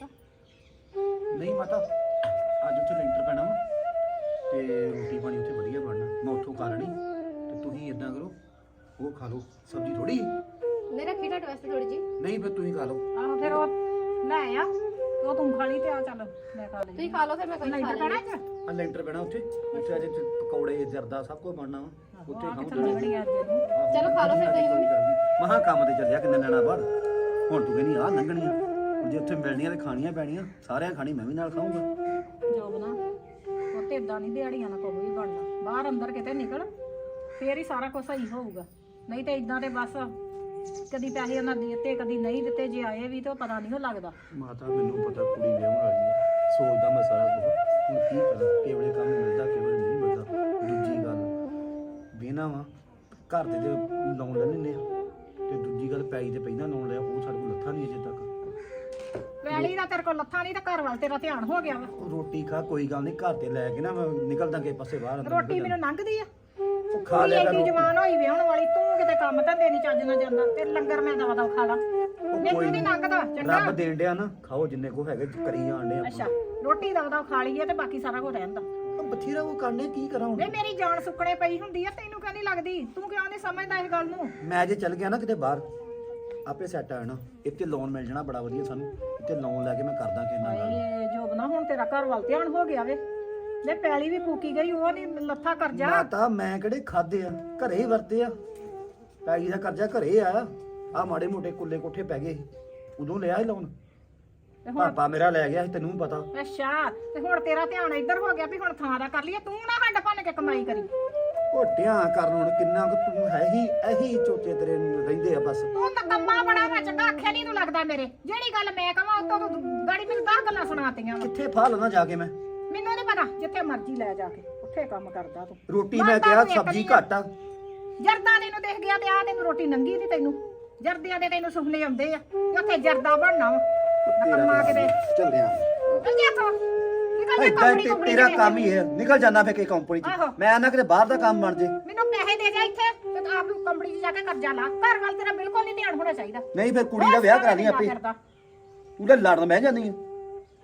ਪੁੱਤ। ਨਹੀਂ ਮਾਤਾ ਅੱਜ ਉੱਥੇ ਲੈਂਟਰ ਪੈਣਾ ਵਾ ਤੇ ਰੋਟੀ ਪਾਣੀ ਉੱਥੇ ਵਧੀਆ ਬਣਨਾ। ਮੈਂ ਉੱਥੋਂ ਕਰ ਲੈਣੀ ਤੇ ਤੁਸੀਂ ਇਦਾਂ ਕਰੋ ਉਹ ਖਾ ਲਓ ਸਬਜ਼ੀ ਥੋੜੀ ਮੇਰਾ ਖੀਟਾ ਵਾਸਤੇ ਥੋੜੀ ਜੀ ਨਹੀਂ ਫਿਰ ਤੁਸੀਂ ਖਾ ਲਓ। ਆਹੋ ਫਿਰ ਉਹ ਲੈ ਆ। ਉਹ ਤੂੰ ਖਾ ਲਈ ਤੇ ਆ ਚੱਲ ਮੈਂ ਖਾ ਲਈ ਤੁਸੀਂ ਖਾ ਲਓ ਫਿਰ ਮੈਂ ਕੋਈ ਖਾ ਨਹੀਂ ਲੈਂਦੀ। ਚ ਆ ਲੈਂਟਰ ਪੈਣਾ ਉੱਥੇ ਉੱਥੇ ਅੱਜ ਇੱਥੇ ਪਕੌੜੇ ਜਰਦਾ ਸਭ ਕੁਝ ਬਣਨਾ ਵਾ। ਉੱਥੇ ਖਾਓ ਚਲੋ ਖਾ ਲਓ ਫਿਰ ਤੁਸੀਂ। ਮਹਾ ਕੰਮ ਤੇ ਚੱਲਿਆ ਕਿੰਨੇ ਲੈਣਾ ਬਾਅਦ ਹੁਣ ਤੂੰ ਕਹਿੰਦੀ ਆ। ਲੰਘਣੀਆਂ ਹੁਣ ਜੇ ਉੱਥੇ ਮਿਲਣੀਆਂ ਤੇ ਖਾਣੀਆਂ ਪੈਣੀਆਂ ਸਾਰਿਆਂ ਖਾਣੀ ਮੈਂ ਵੀ ਨਾਲ ਖਾਊਂਗਾ। ਜੋਬ ਨਾ ਉਹ ਤੇ ਇਦਾਂ ਨਹੀਂ ਦਿਹਾੜੀਆਂ ਨਾਲ ਕੋਈ ਵੀ ਬਣਨਾ। ਬਾਹਰ ਅੰਦਰ ਕਿਤੇ ਨਿਕਲ ਫੇਰ ਹੀ ਸਾਰਾ ਕੁਝ ਸਹੀ ਹੋਊਗਾ। ਨਹੀਂ ਤੇ ਇਦਾਂ ਤੇ ਬਸ ਕਦੀ ਪੈਸੇ ਉਹਨਾਂ ਦੇ ਦਿੱਤੇ ਕਦੀ ਨਹੀਂ ਦਿੱਤੇ ਜੇ ਆਏ ਵੀ ਤੇ ਉਹ ਪਤਾ ਨਹੀਂ ਉਹ ਲੱਗਦਾ। ਮਾਤਾ ਮੈਨੂੰ ਪਤਾ ਕੁੜੀ ਵਿਆਹਣ ਵਾਲੀ ਹੈ ਸੋਚਦਾ ਮੈਂ ਸਾਰਾ ਕੁਝ ਹੁਣ ਕੀ ਕਰਾਂ? ਕਿਹੜੇ ਕੰਮ ਮਿਲਦਾ ਕਿਹੜੇ ਨਹੀਂ ਮਿਲਦਾ? ਦੂਜੀ ਗੱਲ ਵੇਨਾ ਵਾ। ਘਰ ਦੇ ਤੇ ਲਾਉਣ ਲੈਣੇ ਆ। ਤੇ ਦੂਜੀ ਗੱਲ ਪੈਈ ਤੇ ਪਹਿਲਾਂ ਲਾਉਣ ਲਿਆ ਉਹ ਸਾਡੇ ਕੋਲ ਲੱਥਾ ਨਹੀਂ ਅਜੇ ਤੱਕ। ਵੈਲੀ ਦਾ ਤੇਰੇ ਕੋਲ ਲੱਥਾ ਨਹੀਂ ਤੇ ਘਰ ਵੱਲ ਤੇਰਾ ਧਿਆਨ ਹੋ ਗਿਆ ਵਾ। ਉਹ ਰੋਟੀ ਖਾ ਕੋਈ ਗੱਲ ਨਹੀਂ ਘਰ ਤੇ ਲੈ ਕੇ ਨਾ ਮੈਂ ਨਿਕਲਦਾ ਕਿਸੇ ਪਾਸੇ ਬਾਹਰ ਅੰਦਰ ਰੋਟੀ ਮੈਨੂੰ ਲੰਘਦੀ ਆ। ਉਹ ਖਾ ਲਿਆ ਕਰ। ਜਵਾਨ ਹੋਈ ਵਿਆਹਣ ਵਾਲੀ ਤੂੰ ਕਿਤੇ ਕੰਮ ਧੰਦੇ ਨਹੀਂ ਚੱਜ ਨਾਲ ਜਾਂਦਾ ਤੇ ਲੰਗਰ ਮੈਂ ਦਵਾ ਦਵਾ ਖਾ ਲਾ। ਮੈਨੂੰ ਨਹੀਂ ਲੰਘਦਾ ਚੰਗਾ। ਰੱਬ ਦੇਣ ਡਿਆ ਨਾ ਖਾਓ ਜਿੰਨੇ ਕੋ ਹੈਗੇ ਕਰੀ ਜਾਣ ਡਿਆ ਅੱਛਾ ਰੋਟੀ ਦਵਾ ਦਵਾ ਖਾ ਲਈਏ ਤੇ ਬਾਕੀ ਸਾਰਾ ਕੁਝ ਰਹਿੰਦਾ। ਆਪਾਂ ਬਥੇਰਾ ਉਹ ਕਰਨੇ ਕੀ ਕਰਾਂ ਹੁਣ? ਵੇ ਮੇਰੀ ਜਾਨ ਸੁੱਕਣੇ ਪਈ ਹੁੰਦੀ ਆ ਤੈਨੂੰ ਕਿਉਂ ਨਹੀਂ ਲੱਗਦੀ? ਤੂੰ ਕਿਉਂ ਨਹੀਂ ਸਮਝਦਾ ਇਸ ਗੱਲ ਨੂੰ? ਮੈਂ ਜੇ ਚੱਲ ਗਿਆ ਨਾ ਕਿਤੇ ਬਾਹਰ ਆਪੇ ਸੈੱਟ ਆ ਜਾਣਾ। ਇੱਥੇ ਲੋਨ ਮਿਲ ਜਾਣਾ ਬੜਾ ਵਧੀਆ ਸਾਨੂੰ। ਇੱਥੇ ਲੋਨ ਲੈ ਕੇ ਮੈਂ ਕਰਦਾ ਕਿੰਨਾ ਗੱਲ। ਇਹ ਜੋਬ ਨਾ ਹੁਣ ਤੇਰਾ ਘਰ ਵੱਲ ਧਿਆਨ ਹੋ ਗਿਆ ਵੇ। ਲੈ ਪੈਲੀ ਵੀ ਫੂਕੀ ਗਈ ਉਹ ਨਹੀਂ ਲੱਥਾ ਕਰ ਜਾ ਮਾਤਾ ਮੈਂ ਕਿਹੜੇ ਖਾਦੇ ਆ? ਘਰੇ ਹੀ ਵਰਤੇ ਆ। ਪੈਗੀ ਦਾ ਕਰਜ਼ਾ ਘਰੇ ਆ। ਆ ਮਾੜੇ ਮੋਟੇ ਕੁੱਲੇ ਕੋਠੇ ਪੈ ਗਏ ਸੀ। ਉਦੋਂ ਲਿਆ ਹੀ ਲੋਨ ਤੇ ਹੁਣ ਪਾਪਾ ਮੇਰਾ ਲੈ ਗਿਆ ਸੀ ਤੈਨੂੰ ਵੀ ਪਤਾ। ਅੱਛਾ ਤੇ ਹੁਣ ਤੇਰਾ ਧਿਆਨ ਇੱਧਰ ਹੋ ਗਿਆ ਵੀ ਹੁਣ ਥਾਂ ਦਾ ਕਰ ਲਈਏ। ਤੂੰ ਨਾ ਹੱਡ ਭੰਨ ਕੇ ਕਮਾਈ ਕਰੀ। ਉਹ ਢਿਆਂ ਕਰਨ ਹੁਣ ਕਿੰਨਾ ਕੁ ਤੂੰ ਹੈ ਹੀ ਇਹੀ ਚੋਚੇ ਤੇਰੇ ਨੂੰ ਰਹਿੰਦੇ ਆ ਬਸ। ਤੂੰ ਤਾਂ ਕੰਮਾ ਬੜਾ ਵਾ ਚੰਗਾ ਨਹੀਂ ਤੂੰ ਲੱਗਦਾ ਮੇਰੇ। ਜਿਹੜੀ ਗੱਲ ਮੈਂ ਕਹਾਂ ਉਤੋਂ ਤੂੰ ਗਾੜੀ ਮੈਨੂੰ ਗੱਲਾਂ ਸੁਣਾਤੀਆਂ ਵਾ। ਕਿੱਥੇ ਫਾ ਲੈਣਾ ਜਾ ਕੇ ਮੈਂ? ਮੈਨੂੰ ਨਹੀਂ ਪਤਾ ਜਿੱਥੇ ਮਰਜ਼ੀ ਲੈ ਜਾ ਕੇ ਉੱਥੇ ਕੰਮ ਕਰਦਾ ਤੂੰ। ਰੋਟੀ ਮੈਂ ਕਿਹਾ ਨੂੰ ਸਬਜ਼ੀ। ਘੱਟ ਆ। ਜਰਦਾ ਤੈਨੂੰ ਦੇਖ ਗਿਆ ਤੇ ਆ ਤੈਨੂੰ ਰੋਟੀ ਨੰਗੀ ਨਹੀਂ ਤੈਨੂੰ। ਜਰਦਿਆਂ ਦੇ ਤੈਨੂੰ ਸੁਪਨੇ ਆਉਂਦੇ ਆ ਤੇ ਉੱਥੇ ਜਰਦਾ ਬਣਨਾ ਵਾ। ਨਕਮਾ ਕਿਤੇ ਚੱਲਿਆ। ਚੱਲ ਜਾ ਤੂੰ ਨਿਕਲ ਜਾ ਕੰਪਨੀ ਤੇ ਕੁੰਪਨੀ ਤੇਰਾ ਕੰਮ ਹੀ ਹੈ। ਨਿਕਲ ਜਾਣਾ ਫੇ ਕਿ ਕੰਪਨੀ ਆਹੋ। ਚ ਮੈਂ ਨਾ ਕਿਤੇ ਬਾਹਰ ਦਾ ਕੰਮ ਬਣ ਜੇ। ਮੈਨੂੰ ਪੈਸੇ ਦੇ ਜਾ ਇੱਥੇ ਤੇ ਤੂੰ ਆਪ ਨੂੰ ਕੰਪਨੀ 'ਚ ਜਾ ਕੇ ਕਰਜ਼ਾ ਲਾ। ਘਰ ਵੱਲ ਤੇਰਾ ਬਿਲਕੁਲ ਨਹੀਂ ਧਿਆਨ ਹੋਣਾ ਚਾਹੀਦਾ। ਨਹੀਂ ਫਿਰ ਕੁੜੀ ਦਾ ਵਿਆਹ ਕਰਾ ਲਈ ਆਪੇ। ਤੂੰ ਤਾਂ ਲੜਨ ਬਹਿ ਜਾਂਦੀ ਹੈ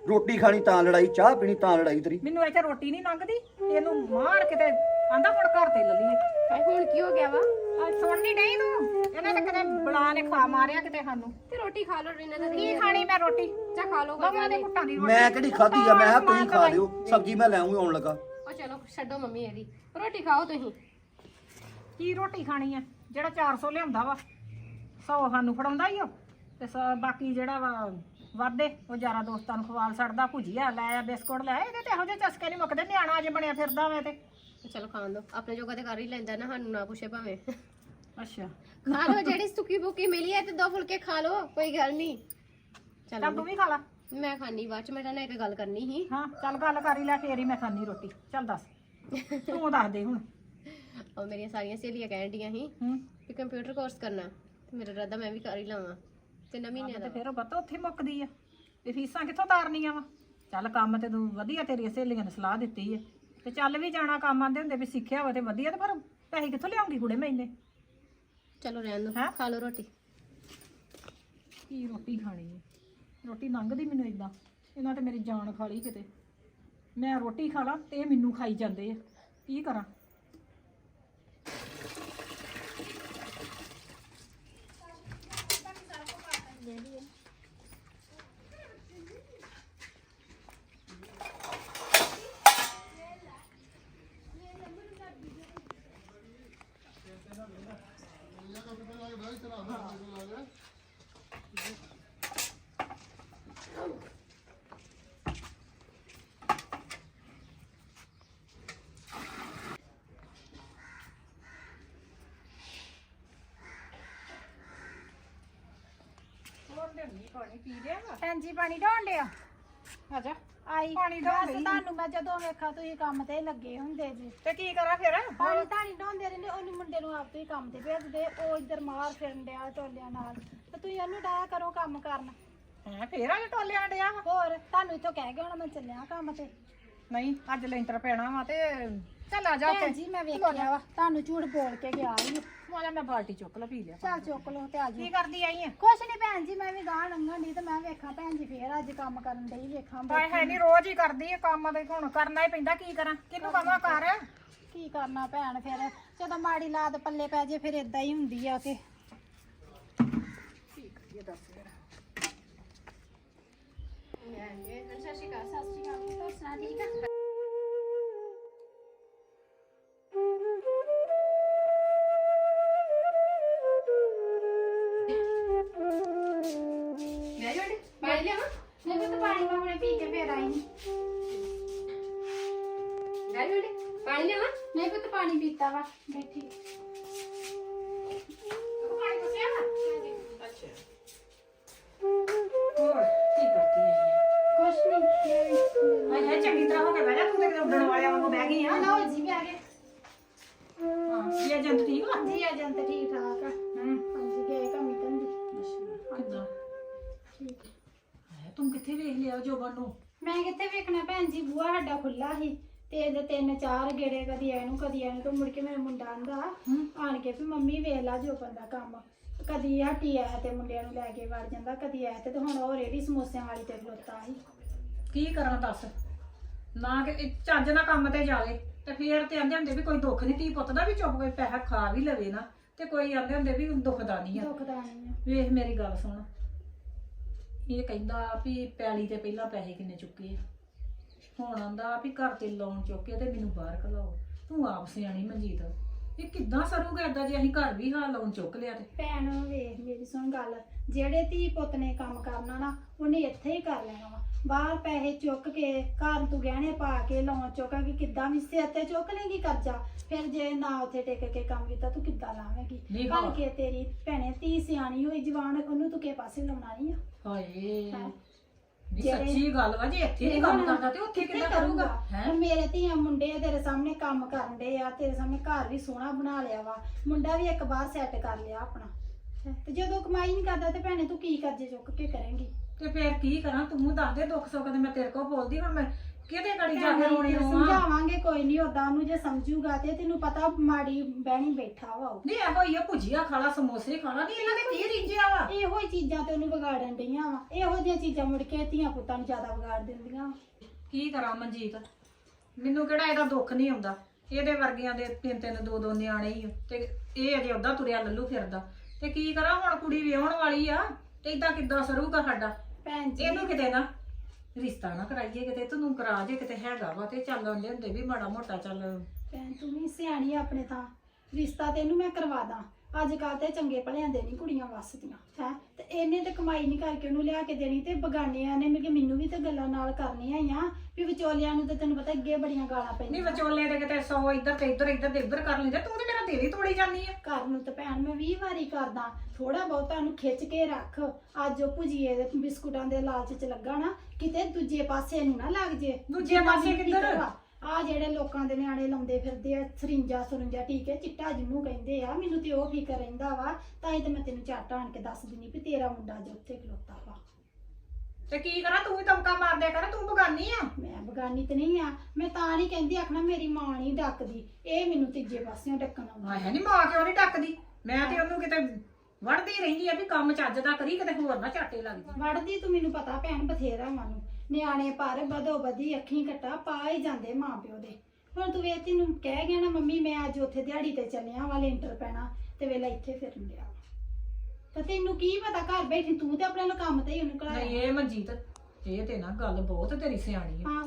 ਰੋਟੀ ਖਾਣੀ ਤਾਂ ਲੜਾਈ ਚਾਹ ਪੀਣੀ ਤਾਂ ਲੜਾਈ ਤੇਰੀ। ਮੈਨੂੰ ਇੱਥੇ ਰੋਟੀ ਨਹੀਂ ਲੰਘਦੀ ਇਹਨੂੰ ਮਾਰ ਕਿਤੇ ਆਂਦਾ ਹੁਣ ਘਰ ਤੇ ਲੱਲੀਏ ਹਾਏ ਹੁਣ ਕੀ ਹੋ ਗਿਆ ਵਾ? ਆ ਸੁਣ ਨਹੀਂ ਡਈ ਤੂੰ? ਇਹਨਾਂ ਨੇ ਕਦੇ ਬਲਾ ਨੇ ਖਾ ਮਾਰਿਆ ਕਿਤੇ ਸਾਨੂੰ। ਤੇ ਰੋਟੀ ਖਾ ਲਓ ਇਹਨਾਂ ਦਾ ਕੀ ਖਾਣੀ ਮੈਂ ਰੋਟੀ? ਚਾ ਖਾ ਲਓ ਬਾਬਾ ਦੇ ਕੁੱਟਾਂ ਦੀ ਰੋਟੀ। ਮੈਂ ਕਿਹੜੀ ਖਾਧੀ ਆ? ਮੈਂ ਕਿਹਾ ਤੁਸੀਂ ਖਾ ਲਿਓ। ਸਬਜ਼ੀ ਮੈਂ ਲੈ ਆਉਂਗੀ ਆਉਣ ਲੱਗਾ। ਉਹ ਚਲੋ ਛੱਡੋ ਮੰਮੀ ਇਹਦੀ। ਰੋਟੀ ਖਾਓ ਤੁਸੀਂ। ਕੀ ਰੋਟੀ ਖਾਣੀ ਆ? ਜਿਹੜਾ 400 ਲਿਆਉਂਦਾ ਵਾ 100 ਸਾਨੂੰ ਫੜਾਉਂਦਾ ਹੀ ਉਹ। ਤੇ ਸੌ ਬਾਕੀ ਜਿਹੜਾ ਵਾ ਵਾਧੇ ਉਹ ਯਾਰਾਂ ਦੋਸਤਾਂ ਨੂੰ ਖਵਾਲ ਛੱਡਦਾ ਭੁਜੀਆ ਲੈ ਆ ਬਿਸਕੁਟ ਲੈ ਆ, ਇਹਦੇ ਤੇ ਇਹੋ ਜਿਹੇ ਚਸਕੇ ਨਹੀਂ ਮੁੱਕਦੇ ਨਿਆਣਾ ਅਜੇ ਬਣਿਆ ਫਿਰਦਾ ਵਾ ਤੇ। ਤੇ ਚਲੋ ਖਾਣ ਦੋ ਆਪਣੇ ਜੋਗਾ ਤੇ ਕਰ ਹੀ ਲੈਂਦਾ ਨਾ ਸਾਨੂੰ ਨਾ ਪੁੱਛੇ ਭਾਵੇਂ। ਅੱਛਾ। ਖਾ ਲਓ ਜਿਹੜੀ ਸੁੱਕੀ ਬੁੱਕੀ ਮਿਲੀ ਹੈ ਤੇ ਦੋ ਫੁਲਕੇ ਖਾ ਲਓ ਕੋਈ ਗੱਲ ਨਹੀਂ ਚੱਲ ਚਲੋ ਤੂੰ ਵੀ ਖਾ ਲਾ। ਮੈਂ ਖਾਣੀ ਬਾਅਦ ਚ ਮੈਂ ਤਾਂ ਇੱਕ ਗੱਲ ਕਰਨੀ ਸੀ। ਹਾਂ ਚੱਲ ਗੱਲ ਕਰ ਹੀ ਲੈ ਫੇਰ ਹੀ ਮੈਂ ਖਾਣੀ ਰੋਟੀ। ਚੱਲ ਦੱਸ ਤੂੰ ਦੱਸ ਦੇ ਹੁਣ। ਉਹ ਮੇਰੀਆਂ ਸਾਰੀਆਂ ਸਹੇਲੀਆਂ ਕਹਿਣ ਡੀਆਂ ਸੀ ਹੂੰ। ਕਿ ਕੰਪਿਊਟਰ ਕੋਰਸ ਕਰਨਾ ਤੇ ਮੇਰਾ ਇਰਾਦਾ ਮੈਂ ਵੀ ਕਰ ਹੀ ਲਵਾਂ। ਤੇ ਨਾ ਮਹੀਨਿਆਂ ਤੇ ਦਾ ਫਿਰ ਉਹ ਪਤਾ ਉੱਥੇ ਮੁੱਕਦੀ ਆ। ਤੇ ਫੀਸਾਂ ਕਿੱਥੋਂ ਤਾਰਨੀਆਂ ਵਾ? ਚੱਲ ਕੰਮ ਤੇ ਤੂੰ ਵਧੀਆ ਤੇਰੀ ਸਹੇਲੀਆਂ ਨੇ ਸਲਾਹ ਦਿੱਤੀ ਆ। ਤੇ ਚੱਲ ਵੀ ਜਾਣਾ ਕੰਮ ਆਂਦੇ ਹੁੰਦੇ ਵੀ ਸਿੱਖਿਆ ਵਾ ਤੇ ਵਧੀਆ ਤੇ ਪਰ ਪੈਸੇ ਕਿੱਥੋਂ ਲਿਆਉਂਗੀ ਕੁੜੇ ਮੈਂ ਇੰਨੇ? ਚਲੋ ਰਹਿਣ ਦੋ ਹੈਂ? ਖਾ ਲਓ ਰੋਟੀ। ਕੀ ਰੋਟੀ ਖਾਣੀ ਹੈ? ਰੋਟੀ ਲੰਘਦੀ ਮੈਨੂੰ ਇਦਾਂ ਇਹਨਾਂ ਤੇ ਮੇਰੀ ਜਾਨ ਖਾ ਲਈ ਕਿਤੇ। ਮੈਂ ਰੋਟੀ ਖਾ ਲਾਂ ਤੇ ਇਹ ਮੈਨੂੰ ਖਾਈ ਜਾਂਦੇ ਆ। ਕੀ ਕਰਾਂ? ਹਾਂਜੀ ਪਾਣੀ ਢੋਣ ਲਿਆ ਆਜਾ। ਆਈ ਪਾਣੀ ਢੋਣ ਬਸ ਲਈ। ਤੁਹਾਨੂੰ ਮੈਂ ਜਦੋਂ ਵੇਖਾ ਤੁਸੀਂ ਕੰਮ ਤੇ ਲੱਗੇ ਹੁੰਦੇ ਜੀ। ਤੇ ਕੀ ਕਰਾਂ ਫਿਰ? ਪਾਣੀ ਧਾਣੀ ਢੋਂਦੇ ਰਹਿੰਦੇ ਮੁੰਡੇ ਨੂੰ ਆਪ ਤੁਸੀਂ ਕੰਮ ਤੇ ਭੇਜਦੇ ਉਹ ਇੱਧਰ ਮਾਰ ਫਿਰਨ ਡਿਆ ਟੋਲਿਆਂ ਨਾਲ। ਤੇ ਤੁਸੀਂ ਉਹਨੂੰ ਡਾਇਆ ਕਰੋ ਕੰਮ ਕਰਨ। ਹੈ ਫੇਰ ਅਜੇ ਟੋਲਿਆਂ ਡਿਆ ਵਾ? ਹੋਰ ਤੁਹਾਨੂੰ ਇੱਥੋਂ ਕਹਿ ਗਿਆ ਹੁਣ ਮੈਂ ਚੱਲਿਆ ਕੰਮ ਤੇ। ਨਹੀਂ ਅੱਜ ਲੈਂਟਰ ਪੈਣਾ ਵਾ ਤੇ ਚੱਲ ਆ ਜਾ ਭੈਣ ਜੀ ਮੈਂ ਵੇਖਿਆ ਵਾ ਤੁਹਾਨੂੰ ਝੂਠ ਬੋਲ ਕੇ ਗਿਆ ਆ ਜਾ ਮੈਂ ਬਾਲਟੀ ਚੁੱਕ ਲਾ ਪੀ ਲਿਆ। ਚੱਲ ਚੁੱਕ ਲਓ ਤੇ ਆ ਕੀ ਕਰਦੀ ਆਈ ਆ? ਕੁਛ ਨਹੀਂ ਭੈਣ ਜੀ ਮੈਂ ਵੀ ਗਾਹ ਲੰਘਣ ਦੀ ਤੇ ਮੈਂ ਵੇਖਾਂ ਭੈਣ ਜੀ ਫੇਰ ਅੱਜ ਕੰਮ ਕਰਨ ਡਈ ਵੇਖਾਂ ਹਾਏ ਹਾਏ ਨਹੀਂ ਰੋਜ਼ ਹੀ ਕਰਦੀ ਆ ਕੰਮ ਤੇ ਹੁਣ ਕਰਨਾ ਹੀ ਪੈਂਦਾ ਕੀ ਕਰਾਂ? ਕਿਹਨੂੰ ਕਹਾਂ ਕਰ ਕੀ ਕਰਨਾ ਭੈਣ ਫਿਰ? ਜਦੋਂ ਮਾੜੀ ਲਾਦ ਪੱਲੇ ਪੈ ਜੇ, ਫਿਰ ਇਦਾਂ ਹੀ ਹੁੰਦੀ ਆ ਕਿ। ਸਤਿ ਸ਼੍ਰੀ ਅਕਾਲ, ਸਤਿ ਸ਼੍ਰੀ ਅਕਾਲ। ਹੋਰ ਸੁਣਾ, ਠੀਕ ਆ? ਮੈਂ ਜੋੜੀ ਪਾਣੀ ਲਿਆਵਾਂ? ਨਹੀਂ ਪੁੱਤ ਪਾਣੀ ਪੀਤਾ ਵਾ ਬੈਠੀ। ਪਾਣੀ ਪੁੱਛਿਆ ਅੱਛਾ। ਹੋਰ ਕੀ ਕਰਦੀ ਆਈ ਕੁਛ ਨਹੀਂ ਹਾਏ ਹਾਏ ਚੰਗੀ ਤਰ੍ਹਾਂ ਹੋ ਕੇ ਬਹਿ ਜਾ ਤੂੰ ਤੇ ਕਿਤੇ ਉੱਡਣ ਵਾਲਿਆਂ ਵਾਂਗੂ ਬਹਿ ਗਈ ਆ। ਲਓ ਜੀ ਵੀ ਆ ਗਏ। ਹਾਂ ਇਹ ਜੰਤ ਠੀਕ ਵਾ? ਜੀ ਏਜੰਟ ਠੀਕ ਠਾਕ ਆ। ਹੂੰ। ਹਾਂਜੀ ਗਏ ਕਮੀ ਤੰਦੀ ਕਿੱਦਾਂ? ਠੀਕ। ਹਾਏ ਤੂੰ ਕਿੱਥੇ ਵੇਖ ਲਿਆ ਜੋਬਨ ਨੂੰ? ਮੈਂ ਕਿੱਥੇ ਵੇਖਣਾ ਭੈਣ ਜੀ ਬੂਆ ਸਾਡਾ ਖੁੱਲਾ ਸੀ। ਤੇ ਇਹਦੇ ਤਿੰਨ ਚਾਰ ਗੇੜੇ ਕਦੀ ਇਹਨੂੰ ਕਦੀ ਇਹਨੂੰ ਤੇ ਮੁੜ ਕੇ ਮੇਰਾ ਮੁੰਡਾ ਆਂਦਾ ਆਣ ਕੇ ਵੀ ਮੰਮੀ ਵੇਖ ਲਾ ਜੋ ਬੰਦਾ ਕੰਮ। ਕਦੀ ਹੱਟੀ ਆਇਆ ਤੇ ਮੁੰਡਿਆਂ ਨੂੰ ਲੈ ਕੇ ਵੜ ਜਾਂਦਾ ਕਦੀ ਆਇਆ ਤੇ ਤੇ ਹੁਣ ਉਹ ਰੇੜੀ ਸਮੋਸਿਆਂ ਵਾਲੀ ਤੇ ਖਲੋਤਾ ਸੀ। ਕੀ ਕਰਾਂ ਦੱਸ? ਨਾ ਕਿ ਇਹ ਚੱਜ ਨਾਲ ਕੰਮ ਤੇ ਜਾਵੇ ਤੇ ਫੇਰ ਤੇ ਆਂਦੇ ਹੁੰਦੇ ਵੀ ਕੋਈ ਦੁੱਖ ਨਹੀਂ ਧੀ ਪੁੱਤ ਦਾ ਵੀ ਚੁੱਪ ਕੋਈ ਪੈਸਾ ਖਾ ਵੀ ਲਵੇ ਨਾ ਤੇ ਕੋਈ ਆਂਦੇ ਹੁੰਦੇ ਵੀ ਦੁੱਖਦਾ ਨਹੀਂ ਆ। ਦੁਖਦਾ ਨਹੀਂ ਆ। ਵੇਖ ਮੇਰੀ ਗੱਲ ਸੁਣ। ਇਹ ਕਹਿੰਦਾ ਵੀ ਪੈਲੀ ਤੇ ਪਹਿਲਾਂ ਪੈਸੇ ਕਿੰਨੇ ਚੁੱਕੇ ਆ। ਹੁਣ ਆਂਦਾ ਵੀ ਘਰ ਤੇ ਲੋਨ ਚੁੱਕੇ ਤੇ ਮੈਨੂੰ ਬਾਹਰ ਘਲਾਓ। ਤੂੰ ਆਪ ਸਿਆਣੀ ਮਨਜੀਤ। ਇਹ ਕਿੱਦਾਂ ਸਰੂਗਾ ਏਦਾਂ ਜੇ ਅਸੀਂ ਘਰ ਵੀ ਹਾਂ ਲੋਨ ਚੁੱਕ ਲਿਆ ਤੇ। ਭੈਣ ਵੇਖ ਮੇਰੀ ਸੁਣ ਗੱਲ। ਜਿਹੜੇ ਧੀ ਪੁੱਤ ਨੇ ਕੰਮ ਕਰਨਾ ਨਾ ਉਹਨੇ ਇੱਥੇ ਹੀ ਕਰ ਲੈਣਾ ਵਾ। ਬਾਹਰ ਪੈਸੇ ਚੁੱਕ ਕੇ ਘਰ ਤੂੰ ਗਹਿਣੇ ਪਾ ਕੇ ਲਾਉਣ ਚੁੱਕਾ ਕਿ ਕਿੱਦਾਂ ਵੀ ਸਿਰ ਤੇ ਚੁੱਕ ਲੇਗੀ ਕਰਜ਼ਾ। ਫਿਰ ਜੇ ਨਾ ਉੱਥੇ ਟਿਕ ਕੇ ਕੰਮ ਕੀਤਾ ਤੂੰ ਕਿੱਦਾਂ ਲਾਵੇਂਗੀ? ਨਹੀਂ ਭਲ ਹਾਂ। ਕੇ ਤੇਰੀ ਭੈਣੇ ਧੀ ਸਿਆਣੀ ਹੋਈ ਜਵਾਨ ਉਹਨੂੰ ਤੂੰ ਕਿਸੇ ਪਾਸੇ ਲਾਉਣਾ ਨਹੀਂ ਆ। ਹਾਏ। ਹਾਂ। ਨਹੀਂ ਜਿਹੜੇ- ਸੱਚੀ ਗੱਲ ਵਾ ਜੇ ਇੱਥੇ ਨਹੀਂ ਕੰਮ ਕਰਦਾ ਤੇ ਉੱਥੇ ਕਿੱਥੇ ਕਿੱਦਾਂ ਕਰੂਗਾ? ਹੈ? ਹੁਣ ਮੇਰੇ ਧੀਆਂ ਮੁੰਡੇ ਆ ਤੇਰੇ ਸਾਹਮਣੇ ਕੰਮ ਕਰਨ ਦੇ ਆ ਤੇਰੇ ਸਾਹਮਣੇ ਘਰ ਵੀ ਸੋਹਣਾ ਬਣਾ ਲਿਆ ਵਾ। ਮੁੰਡਾ ਵੀ ਇੱਕ ਬਾਹਰ ਸੈੱਟ ਕਰ ਲਿਆ ਆਪਣਾ। ਹੈਂ, ਤੇ ਜਦੋਂ ਕਮਾਈ ਨਹੀਂ ਕਰਦਾ ਤੇ ਭੈਣੇ ਤੂੰ ਕੀ ਕਰਜ਼ੇ ਚੁੱਕ ਕੇ ਕਰੇਂਗੀ? ਤੇ ਫੇਰ ਕੀ ਕਰਾਂ? ਤੂੰ ਦੱਸ ਦੇ ਦੁੱਖ ਸੁੱਖ ਤੇ ਮੈਂ ਤੇਰੇ ਕੋਲ ਬੋਲਦੀ ਹੁਣ ਮੈਂ ਕਿਹਦੇ ਗੜੀ ਜਾ ਕੇ ਭੈਣੇ, ਰੋਣੀ ਰੋਵਾਂ? ਸਮਝਾਵਾਂਗੇ ਕੋਈ ਨਹੀਂ ਓਦਾਂ ਉਹਨੂੰ ਜੇ ਸਮਝੂਗਾ ਤੇ ਤੈਨੂੰ ਪਤਾ ਮਾੜੀ ਬਹਿਣੀ ਬੈਠਾ ਵਾ ਉਹ। ਨਹੀਂ ਇਹੋ ਹੀ ਆ ਭੁਜੀਆ ਖਾਲਾ ਸਮੋਸੇ ਖਾਲਾ ਨਹੀਂ ਇਹਨਾਂ ਦੇ ਕੀ ਰਿੰਜਿਆ ਵਾ। ਇਹੋ ਹੀ ਤੇ ਉਹਨੂੰ ਵਿਗਾੜਨ ਡਈਆਂ ਵਾ। ਇਹੋ ਜਿਹੀਆਂ ਚੀਜ਼ਾਂ ਮੁੜ ਕੇ ਧੀਆਂ ਪੁੱਤਾਂ ਨੂੰ ਜ਼ਿਆਦਾ ਵਿਗਾੜ ਦਿੰਦੀਆਂ। ਕੀ ਕਰਾਂ ਮਨਜੀਤ? ਮੈਨੂੰ ਕਿਹੜਾ ਇਹਦਾ ਦੁੱਖ ਨਹੀਂ ਆਉਂਦਾ? ਇਹਦੇ ਵਰਗਿਆਂ ਦੇ ਤਿੰਨ ਤਿੰਨ ਦੋ ਦੋ ਨਿਆਣੇ ਹੀ ਆ। ਤੇ ਇਹ ਅਜੇ ਉਹਦਾ ਤੁਰਿਆ ਲੱਲੂ ਫਿਰਦਾ। ਤੇ ਕੀ ਕਰਾਂ ਹੁਣ? ਕੁੜੀ ਵਿਆਹਣ ਵਾਲੀ ਆ। ਤੇ ਇਦਾਂ ਕਿੱਦਾਂ ਸਰੂਗਾ ਸਾਡਾ? ਭੈਣ ਜੀ। ਇਹਨੂੰ ਕਿਤੇ ਨਾ ਰਿਸ਼ਤਾ ਨਾ ਕਰਾਈਏ ਕਿਤੇ ਤੈਨੂੰ ਕਰਾ ਜੇ ਕਿਤੇ ਹੈਗਾ ਵਾ ਤੇ ਚੱਲ ਆਉਂਦੇ ਹੁੰਦੇ ਵੀ ਮਾੜਾ ਮੋਟਾ ਚੱਲ। ਭੈਣ ਤੂੰ ਵੀ ਸਿਆਣੀ ਆ ਆਪਣੇ ਥਾਂ ਰਿਸ਼ਤਾ ਤੈਨੂੰ ਮੈਂ ਕਰਵਾ ਦਾਂ। ਅੱਜ ਕੱਲ ਤੇ ਚੰਗੇ ਭਲਿਆਂ ਦੇ ਨਹੀਂ ਕੁੜੀਆਂ ਵੱਸਦੀਆਂ ਹੈ? ਤੇ ਇਹਨੇ ਤੇ ਕਮਾਈ ਨਹੀਂ ਕਰਕੇ ਉਹਨੂੰ ਲਿਆ ਕੇ ਦੇਣੀ ਤੇ ਬਗਾਨਿਆਂ ਨੇ ਮੇਰੇ ਮੈਨੂੰ ਵੀ ਤੇ ਗੱਲਾਂ ਨਾਲ ਕਰਨੀਆਂ ਆ ਵੀ ਵਿਚੋਲਿਆਂ ਨੂੰ ਤੇ ਤੈਨੂੰ ਪਤਾ ਅੱਗੇ ਬੜੀਆਂ ਗਾਲਾਂ ਨਹੀਂ ਪੈਂਦੀਆਂ ਵਿਚੋਲੇ ਦੇ ਕਿਤੇ 100 ਇੱਧਰ ਤੇ ਇੱਧਰ ਇੱਧਰ ਤੇ ਇੱਧਰ ਕਰ ਲੈਂਦੇ ਤੂੰ ਤੇ ਮੇਰਾ ਦਿਲ ਹੀ ਤੋੜੀ ਜਾਂਦੀ ਆ। ਘਰ ਨੂੰ ਤੇ ਭੈਣ ਮੈਂ 20 ਵਾਰੀ ਕਰਦਾ ਥੋੜਾ ਬਹੁਤਾ ਨੂੰ ਖਿੱਚ ਕੇ ਰੱਖ। ਅੱਜ ਉਹ ਭੁਜੀਏ ਦੇ ਬਿਸਕੁਟਾਂ ਦੇ ਲਾਲਚ ਚ ਲੱਗਾ ਨਾ ਕਿਤੇ ਦੂਜੇ ਪਾਸੇ ਨੂੰ ਨਾ ਲੱਗ ਜੇ। ਦੂਜੇ ਪਾਸੇ ਕਿੱਧਰ? ਆ ਜਿਹੜੇ ਲੋਕਾਂ ਦੇ ਨਿਆਣੇ ਲਾਉਂਦੇ ਫਿਰਦੇ ਆ ਸਰਿੰਜਾ ਸੁਰਿੰਜਾ ਠੀਕ ਹੈ ਚਿੱਟਾ ਜਿਹਨੂੰ ਕਹਿੰਦੇ ਆ ਮੈਨੂੰ ਤੇ ਉਹ ਫਿਕਰ ਰਹਿੰਦਾ ਵਾ ਤਾਂ ਹੀ ਤੇ ਮੈਂ ਤੈਨੂੰ ਝੱਟ ਆਣ ਕੇ ਦੱਸ ਦਿੰਨੀ ਵੀ ਤੇਰਾ ਮੁੰਡਾ ਜੋ ਉੱਥੇ ਖਲੋਤਾ ਵਾ। ਤੇ ਕੀ ਕਰਾਂ ਤੂੰ ਵੀ ਦਮਕਾ ਮਾਰ ਦਿਆ ਕਰ ਤੂੰ ਬਗਾਨੀ ਆ? ਮੈਂ ਬਗਾਨੀ ਤੇ ਨਹੀਂ ਆ ਮੈਂ ਤਾਂ ਨਹੀਂ ਕਹਿੰਦੀ ਆਖਣਾ ਮੇਰੀ ਮਾਂ ਨਹੀਂ ਡੱਕਦੀ ਇਹ ਮੈਨੂੰ ਤੀਜੇ ਪਾਸਿਓਂ ਡੱਕਣ ਆਉਂਦਾ। ਆਇਆ ਨਹੀਂ ਮਾਂ ਕਿਉਂ ਨਹੀਂ ਟੱਕਦੀ ਮੈਂ ਤੇ ਉਹਨੂੰ ਕਿਤੇ ਵੜਦੀ ਰਹਿੰਦੀ ਆ ਵੀ ਕੰਮ ਚੱਜ ਦਾ ਕਰੀ ਕਿਤੇ ਹੋਰ ਨਾ ਝਾਟੇ ਲੱਗ ਜਾ ਵੜਦੀ ਤੂੰ ਮੈਨੂੰ ਪਤਾ ਭੈਣ ਬਥੇਰਾ ਮਾਨੂੰ ਨਿਆਣੇ ਪਰ ਬਦੋ ਬਦੀ ਅੱਖੀਂ ਘਟਾ ਪਾ ਹੀ ਜਾਂਦੇ ਮਾਂ ਪਿਓ ਦੇ। ਹੁਣ ਤੂੰ ਵੇ ਤੈਨੂੰ ਕਹਿ ਗਿਆ ਨਾ ਮੰਮੀ ਮੈਂ ਅੱਜ ਉੱਥੇ ਦਿਹਾੜੀ ਤੇ ਚੱਲਿਆ ਵਾਲੇ ਇੰਟਰ ਪੈਣਾ ਤੇ ਵੇਲਾ ਇੱਥੇ ਫਿਰਨ ਲਿਆ ਤਾਂ ਤੈਨੂੰ ਕੀ ਪਤਾ ਘਰ ਬੈਠੀ ਤੂੰ ਤੇ ਆਪਣੇ ਨੂੰ ਕੰਮ ਤੇ ਹੀ ਉਹਨੂੰ ਨਹੀਂ ਕਰਾਇਆ ਇਹ ਮਨਜੀਤ ਇਹ ਤੇ ਨਾ ਗੱਲ ਬਹੁਤ ਤੇਰੀ ਸਿਆਣੀ ਆ। ਹਾਂ।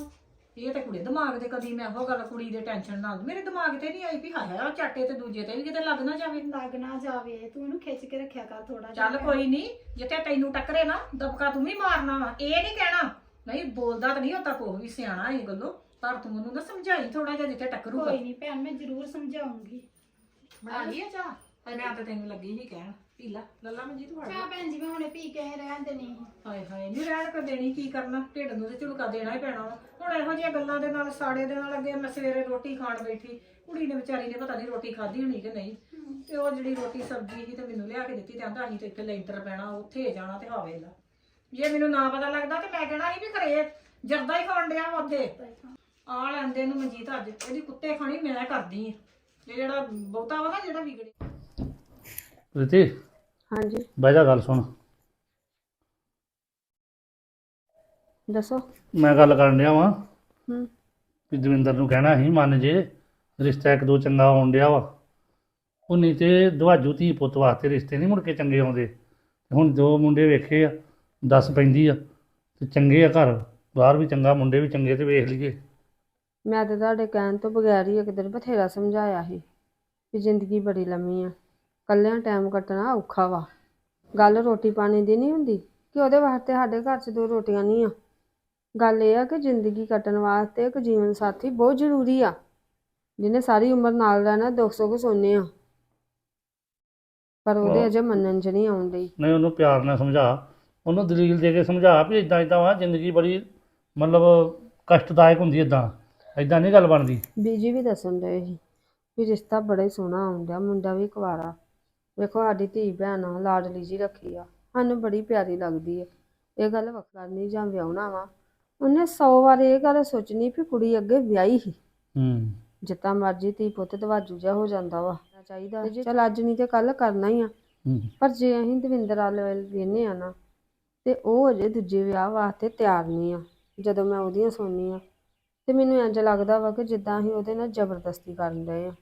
ਇਹ ਤੇ ਕੁੜੇ ਦਿਮਾਗ ਤੇ ਕਦੀ ਮੈਂ ਉਹ ਗੱਲ ਕੁੜੀ ਦੇ ਟੈਨਸ਼ਨ ਨਾਲ ਮੇਰੇ ਦਿਮਾਗ ਤੇ ਨਹੀਂ ਆਈ ਵੀ ਹਾਇਆ ਉਹ ਝਾਟੇ ਤੇ ਦੂਜੇ ਤੇ ਵੀ ਕਿਤੇ ਲੱਗ ਨਾ ਜਾਵੇ। ਲੱਗ ਨਾ ਜਾਵੇ ਤੂੰ ਉਹਨੂੰ ਖਿੱਚ ਕੇ ਰੱਖਿਆ ਕਰ ਥੋੜਾ ਚੱਲ ਕੋਈ ਨਹੀਂ ਜਿੱਥੇ ਤੈਨੂੰ ਟੱਕਰੇ ਨਾ ਦਬਕਾ ਤੂੰ ਵੀ ਮਾਰਨਾ ਵਾ। ਇਹ ਨਹੀਂ ਕਹਿਣਾ ਨਹੀਂ ਬੋਲਦਾ ਤਾਂ ਨਹੀਂ ਹੁੰਦਾ ਕੋਈ ਵੀ ਸਿਆਣਾ ਇਹ ਗੱਲੋਂ। ਪਰ ਤੂੰ ਉਹਨੂੰ ਨਾ ਸਮਝਾਈ ਥੋੜਾ ਜਿਹਾ ਜਿੱਥੇ ਟੱਕਰੂਗਾ। ਕੋਈ ਨਹੀਂ ਭੈਣ ਮੈਂ ਜ਼ਰੂਰ ਸਮਝਾਉਂਗੀ। ਬਣਾ ਲਈ ਆ ਚਾਹ? ਮੈਂ ਤਾਂ ਤੈਨੂੰ ਲੱਗੀ ਸੀ ਕਹਿਣ। ਪੀ ਲਾ। ਲੱਲਾ ਮਨਜੀਤ ਫੜ ਚਾਹ ਭੈਣ ਜੀ ਮੈਂ ਹੁਣੇ ਪੀ ਕੇ ਆਏ ਰਹਿਣ ਦੇਣੀ ਹਾਏ ਹਾਏ ਨਹੀਂ ਰਹਿਣ ਕੋ ਦੇਣੀ ਕੀ ਕਰਨਾ? ਢਿੱਡ ਨੂੰ ਤੇ ਝੁਲਕਾ ਦੇਣਾ ਹੀ ਪੈਣਾ ਵਾ। ਹੁਣ ਇਹੋ ਜਿਹੀਆਂ ਗੱਲਾਂ ਦੇ ਨਾਲ ਸਾੜੇ ਦੇ ਨਾਲ ਅੱਗੇ ਮੈਂ ਸਵੇਰੇ ਰੋਟੀ ਖਾਣ ਬੈਠੀ। ਕੁੜੀ ਨੇ ਵਿਚਾਰੀ ਨੇ ਪਤਾ ਨਹੀਂ ਰੋਟੀ ਖਾਧੀ ਹੋਣੀ ਕਿ ਨਹੀਂ। ਤੇ ਉਹ ਜਿਹੜੀ ਰੋਟੀ ਸਬਜ਼ੀ ਸੀ ਤੇ ਮੈਨੂੰ ਲਿਆ ਕੇ ਦਿੱਤੀ ਤੇ ਆਂਦਾ ਅਸੀਂ ਤੇ ਇੱਥੇ ਲੈਂਟਰ ਪੈਣਾ ਉੱਥੇ ਜਾਣਾ ਤੇ ਹਾਵੇ ਲਾ। ਜੇ ਮੈਨੂੰ ਨਾ ਪਤਾ ਲੱਗਦਾ ਤੇ ਮੈਂ ਕਹਿਣਾ ਸੀ ਵੀ ਘਰੇ ਜਰਦਾ ਹੀ ਖਾਣ ਡਿਆ ਵਾ ਉੱਥੇ। ਆ ਲੈਂਦੇ ਨੂੰ ਮਨਜੀਤ ਅੱਜ। ਇਹਦੀ ਕੁੱਤੇ ਖਾਣੀ ਮੈਂ ਕਰਦੀ ਆ। ਇਹ ਜਿਹੜਾ ਬਹੁਤਾ ਵਾ ਨਾ ਜਿਹੜਾ ਵਿਗੜੇ। ਰਿਤੀ ਹਾਂਜੀ। ਬਹਿ ਜਾ ਗੱਲ ਸੁਣ। ਦੱਸੋ। ਮੈਂ ਗੱਲ ਕਰਨ ਡਿਆ ਵਾਂ। ਹੂੰ। ਵੀ ਦਵਿੰਦਰ ਨੂੰ ਕਹਿਣਾ ਸੀ ਮੰਨ ਜੇ ਰਿਸ਼ਤਾ ਇੱਕ ਦੋ ਚੰਗਾ ਆਉਣ ਡਿਆ ਵਾ। ਉਹ ਨਹੀਂ ਤੇ ਦਵਾਜੂ ਧੀ ਪੁੱਤ ਵਾਸਤੇ ਰਿਸ਼ਤੇ ਨਹੀਂ ਮੁੜ ਕੇ ਚੰਗੇ ਆਉਂਦੇ। ਹੁਣ ਦੋ ਮੁੰਡੇ ਵੇਖੇ ਆ। ਦੱਸ ਪੈਂਦੀ ਆ। ਤੇ ਚੰਗੇ ਆ ਘਰ। ਬਾਹਰ ਵੀ ਚੰਗਾ ਮੁੰਡੇ ਵੀ ਚੰਗੇ ਤੇ ਵੇਖ ਲਈਏ। ਮੈਂ ਤਾਂ ਤੁਹਾਡੇ ਕਹਿਣ ਤੋਂ ਬਗੈਰ ਹੀ ਇੱਕ ਦਿਨ ਬਥੇਰਾ ਸਮਝਾਇਆ ਸੀ ਕਿ ਜ਼ਿੰਦਗੀ ਬੜੀ ਲੰਮੀ ਆ। ਕੱਲਿਆਂ ਟਾਈਮ ਕੱਟਣਾ ਔਖਾ ਵਾ। ਗੱਲ ਰੋਟੀ ਪਾਣੀ ਦੀ ਨਹੀਂ ਹੁੰਦੀ ਕਿ ਉਹਦੇ ਵਾਸਤੇ ਸਾਡੇ ਘਰ 'ਚ ਦੋ ਰੋਟੀਆਂ ਨਹੀਂ ਆ। ਗੱਲ ਇਹ ਆ ਕਿ ਜ਼ਿੰਦਗੀ ਕੱਟਣ ਵਾਸਤੇ ਇੱਕ ਜੀਵਨ ਸਾਥੀ ਬਹੁਤ ਜ਼ਰੂਰੀ ਆ। ਜਿਹਨੇ ਸਾਰੀ ਉਮਰ ਨਾਲ ਰਹਿਣਾ ਦੁੱਖ ਸੁੱਖ ਸੋਨੇ ਆ। ਪਰ ਉਹਦੇ। ਅਜੇ ਮੰਨਣ 'ਚ ਨਹੀਂ ਆਉਣ ਡਈ। ਨਹੀਂ ਉਹਨੂੰ ਪਿਆਰ ਨਾਲ ਸਮਝਾ। ਉਹਨੂੰ ਦਲੀਲ ਦੇ ਕੇ ਸਮਝਾ ਵੀ ਇਦਾਂ ਇਦਾਂ ਵਾ ਜ਼ਿੰਦਗੀ ਬੜੀ ਮਤਲਬ ਕਸ਼ਟਦਾਇਕ ਹੁੰਦੀ ਇਦਾਂ ਇਦਾਂ ਨਹੀਂ ਗੱਲ ਬਣਦੀ। ਬੀਜੀ ਵੀ ਦੱਸਣ ਡਏ ਸੀ ਵੀ ਰਿਸ਼ਤਾ ਬੜਾ ਹੀ ਸੋਹਣਾ ਆਉਂਦਾ ਮੁੰਡਾ ਵੀ ਕੁਵਾਰਾ। ਵੇਖੋ ਸਾਡੀ ਧੀ ਭੈਣ ਆ ਲਾਡਲੀ ਜੀ ਰੱਖੀ ਆ। ਸਾਨੂੰ ਬੜੀ ਪਿਆਰੀ ਲੱਗਦੀ ਹੈ ਇਹ ਗੱਲ ਵਖਰਨੀ ਜਾਂ ਵਿਆਹੁਣਾ ਵਾ। ਉਹਨੇ 100 ਵਾਰ ਇਹ ਗੱਲ ਸੋਚਣੀ ਵੀ ਕੁੜੀ ਅੱਗੇ ਵਿਆਹੀ ਸੀ। ਹੂੰ। ਜਿੱਦਾਂ ਮਰਜ਼ੀ ਧੀ ਪੁੱਤ ਦਵਾਜੂ ਜਿਹਾ ਹੋ ਜਾਂਦਾ ਵਾ। ਚਾਹੀਦਾ ਚਲ ਅੱਜ ਨਹੀਂ ਤੇ ਕੱਲ ਕਰਨਾ ਹੀ ਆ। ਪਰ ਜੇ ਅਸੀਂ ਦਵਿੰਦਰ ਵੱਲ ਵੇਨੇ ਆ ਨਾ ਤੇ ਉਹ ਅਜੇ ਦੂਜੇ ਵਿਆਹ ਵਾਸਤੇ ਤਿਆਰ ਨਹੀਂ ਆ ਜਦੋਂ ਮੈਂ ਉਹਦੀਆਂ ਸੁਣਨੀ ਆ ਤੇ ਮੈਨੂੰ ਇੰਜ ਲੱਗਦਾ ਵਾ ਕਿ ਜਿੱਦਾਂ ਅਸੀਂ ਉਹਦੇ ਨਾਲ ਜ਼ਬਰਦਸਤੀ ਕਰਨ ਡਏ ਆ।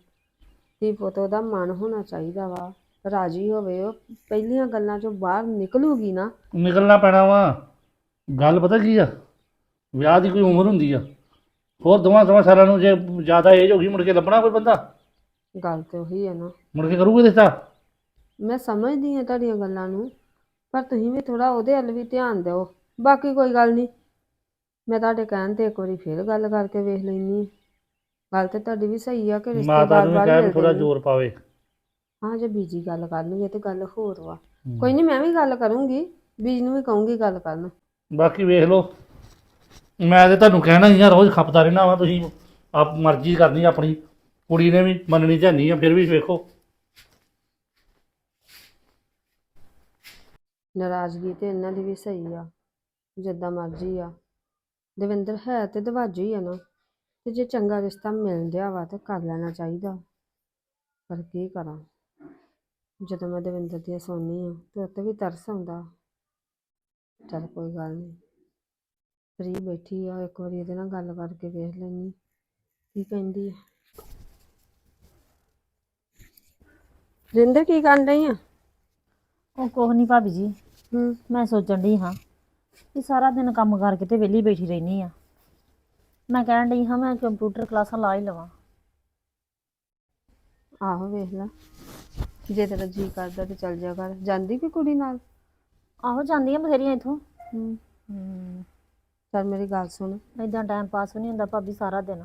ਧੀ ਪੁੱਤ ਉਹਦਾ ਮਨ ਹੋਣਾ ਚਾਹੀਦਾ ਵਾ ਰਾਜੀ ਹੋਵੇ ਉਹ ਪਹਿਲੀਆਂ ਗੱਲਾਂ ਚੋਂ ਬਾਹਰ ਨਿਕਲੂਗੀ ਨਾ। ਨਿਕਲਣਾ ਪੈਣਾ ਵਾ। ਗੱਲ ਪਤਾ ਕੀ ਆ? ਵਿਆਹ ਦੀ ਕੋਈ ਉਮਰ ਹੁੰਦੀ ਆ। ਹੋਰ ਦੋਵਾਂ ਦੋਵਾਂ ਸਾਲਾਂ ਨੂੰ ਜੇ ਜ਼ਿਆਦਾ ਏਜ ਹੋ ਗਈ ਮੁੜ ਕੇ ਲੱਭਣਾ ਕੋਈ ਬੰਦਾ? ਗੱਲ ਤੇ ਉਹੀ ਹੈ ਨਾ। ਮੁੜ ਕੇ ਕਰੂਗੇ ਰਿਸ਼ਤਾ? ਮੈਂ ਸਮਝਦੀ ਹਾਂ ਤੁਹਾਡੀਆਂ ਗੱਲਾਂ ਨੂੰ ਪਰ ਤੁਸੀਂ ਵੀ ਥੋੜਾ ਉਹਦੇ ਵੱਲ ਵੀ ਧਿਆਨ ਦਿਓ। ਬਾਕੀ ਕੋਈ ਗੱਲ ਨਹੀਂ। ਮੈਂ ਤੁਹਾਡੇ ਕਹਿਣ ਤੇ ਇੱਕ ਵਾਰੀ ਫੇਰ ਗੱਲ ਕਰਕੇ ਵੇਖ ਲੈਣੀ ਹੈ। ਗੱਲ ਤੇ ਤੁਹਾਡੀ ਵੀ ਸਹੀ ਆ ਕਿ ਰਿਸ਼ਤੇ ਮਾਤਾ ਨੂੰ ਵੀ ਬਾਰ-ਬਾਰ ਕਹਿ ਮਿਲਦੇ ਥੋੜਾ ਨੇ। ਜ਼ੋਰ ਪਾਵੇ। ਹਾਂ ਜੇ ਬੀਜੀ ਗੱਲ ਕਰਨਗੇ ਤੇ ਗੱਲ ਹੋਰ ਵਾ। ਕੋਈ ਨਹੀਂ ਮੈਂ ਵੀ ਗੱਲ ਕਰੂੰਗੀ। ਬੀਜ ਨੂੰ ਵੀ ਕਹੂੰਗੀ ਗੱਲ ਕਰਨ। ਬਾਕੀ ਵੇਖ ਲਓ। ਮੈਂ ਤੇ ਤੁਹਾਨੂੰ ਕਹਿਣਾ ਹੀ ਆ ਰੋਜ਼ ਖਪਦਾ ਰਹਿਣਾ ਵਾ ਤੁਸੀਂ। ਆਪ ਮਰਜ਼ੀ ਕਰਨੀ ਆਪਣੀ। ਕੁੜੀ ਨੇ ਵੀ ਮੰਨਣੀ ਚਾਹਨੀ ਆ ਫਿਰ ਵੀ ਵੇਖੋ। ਨਾਰਾਜ਼ਗੀ ਤੇ ਇਹਨਾਂ ਦੀ ਵੀ ਸਹੀ ਆ, ਜਿੱਦਾਂ ਮਰਜ਼ੀ ਆ। ਦਵਿੰਦਰ ਹੈ ਤੇ ਦਵਾਜੂ ਹੀ ਆ ਨਾ, ਤੇ ਜੇ ਚੰਗਾ ਰਿਸ਼ਤਾ ਮਿਲਦਿਆ ਵਾ ਤੇ ਕਰ ਲੈਣਾ ਚਾਹੀਦਾ। ਪਰ ਕੀ ਕਰਾਂ? ਜਦੋਂ ਮੈਂ ਦਵਿੰਦਰ ਦੀਆਂ ਸੁਣਨੀ ਆ, ਤੇ ਉੱਤੇ ਵੀ ਤਰਸ ਆਉਂਦਾ। ਚਲ ਕੋਈ ਗੱਲ ਨਹੀਂ ਫਰੀ ਬੈਠੀ ਆ, ਇੱਕ ਵਾਰੀ ਇਹਦੇ ਨਾਲ ਗੱਲ ਕਰਕੇ ਵੇਖ ਲੈਣੀ ਕੀ ਕਹਿੰਦੀ ਆ? ਰਿੰਦਰ ਕੀ ਕਰਨ ਰਹੀ ਆ? ਉਹ ਕੁਛ ਨਹੀਂ ਭਾਬੀ ਜੀ। ਹੂੰ ਮੈਂ ਸੋਚਣ ਡਈ ਹਾਂ ਕਿ ਸਾਰਾ ਦਿਨ ਕੰਮ ਕਰਕੇ ਤੇ ਵਿਹਲੀ ਬੈਠੀ ਰਹਿਨੀ ਆ ਮੈਂ ਕਹਿਣ ਡਈ ਹਾਂ ਮੈਂ ਕੰਪਿਊਟਰ ਕਲਾਸਾਂ ਲਾ ਹੀ ਲਵਾਂ। ਆਹੋ ਵੇਖ ਲੈ ਜੇ ਤੇਰਾ ਜੀ ਕਰਦਾ ਤੇ ਚੱਲ ਜਾ ਕਰ ਜਾਂਦੀ ਕਿ ਕੁੜੀ ਨਾਲ? ਆਹੋ ਜਾਂਦੀਆਂ ਬਥੇਰੀਆਂ ਇੱਥੋਂ। ਹੂੰ। ਹੂੰ। ਚੱਲ ਮੇਰੀ ਗੱਲ ਸੁਣ। ਇਦਾਂ ਟਾਈਮ ਪਾਸ ਵੀ ਨਹੀਂ ਹੁੰਦਾ ਭਾਬੀ ਸਾਰਾ ਦਿਨ।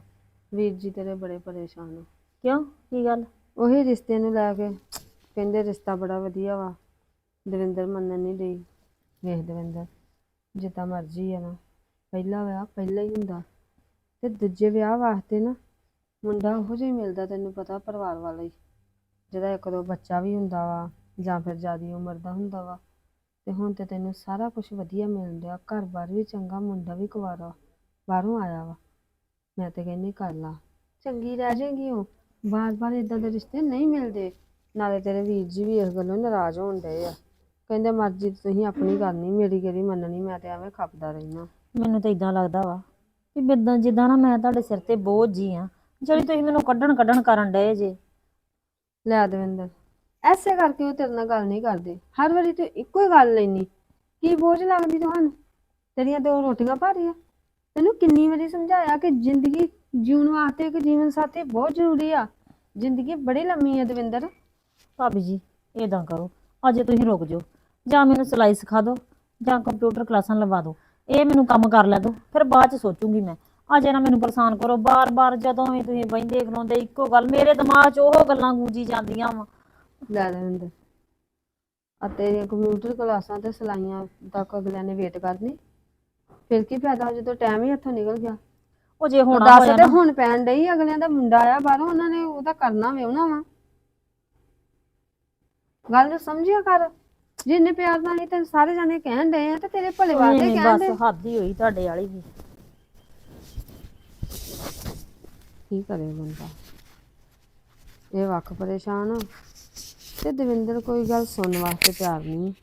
ਵੀਰ ਜੀ ਤੇਰੇ ਬੜੇ ਪਰੇਸ਼ਾਨ ਆ। ਕਿਉਂ? ਕੀ ਗੱਲ? ਉਹੀ ਰਿਸ਼ਤੇ ਨੂੰ ਲੈ ਕੇ ਕਹਿੰਦੇ ਰਿਸ਼ਤਾ ਬੜਾ ਵਧੀਆ ਵਾ। ਦਵਿੰਦਰ ਮੰਨਣ ਨਹੀਂ ਡਈ। ਵੇਖ ਦਵਿੰਦਰ ਜਿੱਦਾਂ ਮਰਜ਼ੀ ਆ ਨਾ। ਪਹਿਲਾ ਵਿਆਹ ਪਹਿਲਾ ਹੀ ਹੁੰਦਾ। ਤੇ ਦੂਜੇ ਵਿਆਹ ਵਾਸਤੇ ਨਾ ਮੁੰਡਾ ਉਹੋ ਜਿਹਾ ਹੀ ਮਿਲਦਾ ਤੈਨੂੰ ਪਤਾ ਪਰਿਵਾਰ ਵਾਲਾ ਹੀ। ਜਿਹਦਾ ਇੱਕ ਦੋ ਬੱਚਾ ਵੀ ਹੁੰਦਾ ਵਾ ਜਾਂ ਫਿਰ ਜ਼ਿਆਦੀ ਉਮਰ ਦਾ ਹੁੰਦਾ ਵਾ। ਤੇ ਹੁਣ ਤੇ ਤੈਨੂੰ ਸਾਰਾ ਕੁਝ ਵਧੀਆ ਮਿਲ ਰਿਹਾ ਘਰ-ਬਾਰ ਵੀ ਚੰਗਾ ਮੁੰਡਾ ਵੀ ਕੁਵਾਰਾ ਬਾਹਰੋਂ ਆਇਆ ਵਾ। ਮੈਂ ਤੇ ਕਹਿੰਦੀ ਕਰ ਲਾ। ਚੰਗੀ ਰਹਿ ਜਾਏਗੀ ਉਹ। ਬਾਰ-ਬਾਰ ਇਦਾਂ ਦੇ ਰਿਸ਼ਤੇ ਨਹੀਂ ਮਿਲਦੇ। ਨਾਲੇ ਤੇਰੇ ਵੀਰ ਜੀ ਵੀ ਇਸ ਗੱਲੋਂ ਨਾਰਾਜ਼ ਹੋਣ ਡਏ ਆ। ਕਹਿੰਦੇ ਮਰਜ਼ੀ ਤੁਸੀਂ ਆਪਣੀ ਕਰਨੀ ਮੇਰੀ ਕਿਹੜੀ ਮੰਨਣੀ ਮੈਂ ਤੇ ਐਵੇਂ ਖਪਦਾ ਰਹਿਣਾ ਮੈਨੂੰ ਤਾਂ ਇਦਾਂ ਲੱਗਦਾ ਵਾ ਕਿ ਬਿੱਦਾਂ ਜਿੱਦਾਂ ਨਾ ਮੈਂ ਤੁਹਾਡੇ ਸਿਰ ਤੇ ਬੋਝ ਜੀ ਆ ਜਿਹੜੀ ਤੁਸੀਂ ਮੈਨੂੰ ਕੱਢਣ ਕੱਢਣ ਕਰਨ ਡਏ ਜੇ। ਲੈ ਦਵਿੰਦਰ ਐਸੇ ਕਰਕੇ ਉਹ ਤੇਰੇ ਨਾਲ ਗੱਲ ਨਹੀਂ ਕਰਦੇ। ਹਰ ਵਾਰੀ ਤੂੰ ਇੱਕੋ ਹੀ ਗੱਲ ਲੈਣੀ ਕੀ ਬੋਝ ਲੱਗਦੀ ਤੁਹਾਨੂੰ? ਤੇਰੀਆਂ ਦੋ ਰੋਟੀਆਂ ਭਾਰੀਆਂ ਤੈਨੂੰ ਕਿੰਨੀ ਵਾਰੀ ਸਮਝਾਇਆ ਕਿ ਜ਼ਿੰਦਗੀ ਜਿਉਣ ਵਾਸਤੇ ਇੱਕ ਜੀਵਨ ਸਾਥੀ ਬਹੁਤ ਜ਼ਰੂਰੀ ਆ। ਜ਼ਿੰਦਗੀ ਬੜੀ ਲੰਮੀ ਹੈ ਦਵਿੰਦਰ। ਭਾਬੀ ਜੀ ਇਦਾਂ ਕਰੋ ਅਜੇ ਤੁਸੀਂ ਰੁਕ ਜਾਓ। ਜਾਂ ਮੈਨੂੰ ਸਿਲਾਈ ਸਿਖਾ ਦਿਓ ਜਾਂ ਕੰਪਿਊਟਰ ਕਲਾਸਾਂ ਲਵਾ ਦਿਓ ਇਹ ਮੈਨੂੰ ਕੰਮ ਕਰ ਲੈ ਦਿਓ ਫਿਰ ਬਾਅਦ ਚ ਸੋਚੂੰਗੀ ਮੈਂ। ਅਜੇ ਨਾ ਮੈਨੂੰ ਪਰੇਸ਼ਾਨ ਕਰੋ ਬਾਰ-ਬਾਰ ਜਦੋਂ ਵੀ ਤੁਸੀਂ ਬਹਿੰਦੇ ਖਲੋਂਦੇ ਇੱਕੋ ਗੱਲ ਮੇਰੇ ਦਿਮਾਗ 'ਚ ਉਹ ਗੱਲਾਂ ਗੂੰਜੀ ਜਾਂਦੀਆਂ ਵਾ। ਲੈ ਦਵਿੰਦਰ ਆ ਤੇਰੀਆਂ ਕੰਪਿਊਟਰ ਕਲਾਸਾਂ ਤੇ ਸਲਾਈਆਂ ਤੱਕ ਅਗਲਿਆਂ ਨੇ ਵੇਟ ਕਰਨੀ। ਫਿਰ ਕੀ ਫਾਇਦਾ ਜਦੋਂ ਟਾਈਮ ਹੀ ਹੱਥੋਂ ਨਿਕਲ ਗਿਆ? ਉਹ ਜੇ ਹੋਣਾ ਦੱਸ ਤੇ ਹੁਣ ਪੈਣ ਡਈ ਅਗਲਿਆਂ ਦਾ ਮੁੰਡਾ ਆਇਆ ਬਾਹਰੋਂ ਉਹਨਾਂ ਨੇ ਉਹਦਾ ਕਰਨਾ ਵੇਉਣਾ ਵਾ। ਗੱਲ ਨੂੰ ਸਮਝਿਆ ਕਰ। ਜਿੰਨੇ ਪਿਆਰ ਨਾਲ ਹੀ ਤੇ ਸਾਰੇ ਜਾਣੇ ਕਹਿਣ ਡਏ ਆ ਤੇ ਤੇਰੇ ਭਲੇ ਵਾਸਤੇ ਨਹੀਂ, ਕਹਿਣ ਬਸ ਹੱਦ ਹੀ ਹੋਈ ਤੁਹਾਡੇ ਵਾਲੀ ਵੀ। ਕੀ ਕਰੇ ਬੰਦਾ? ਇਹ ਵੱਖ ਪਰੇਸ਼ਾਨ ਆ। ਤੇ ਦਵਿੰਦਰ ਕੋਈ ਗੱਲ ਸੁਣਨ ਵਾਸਤੇ ਤਿਆਰ ਨਹੀਂ।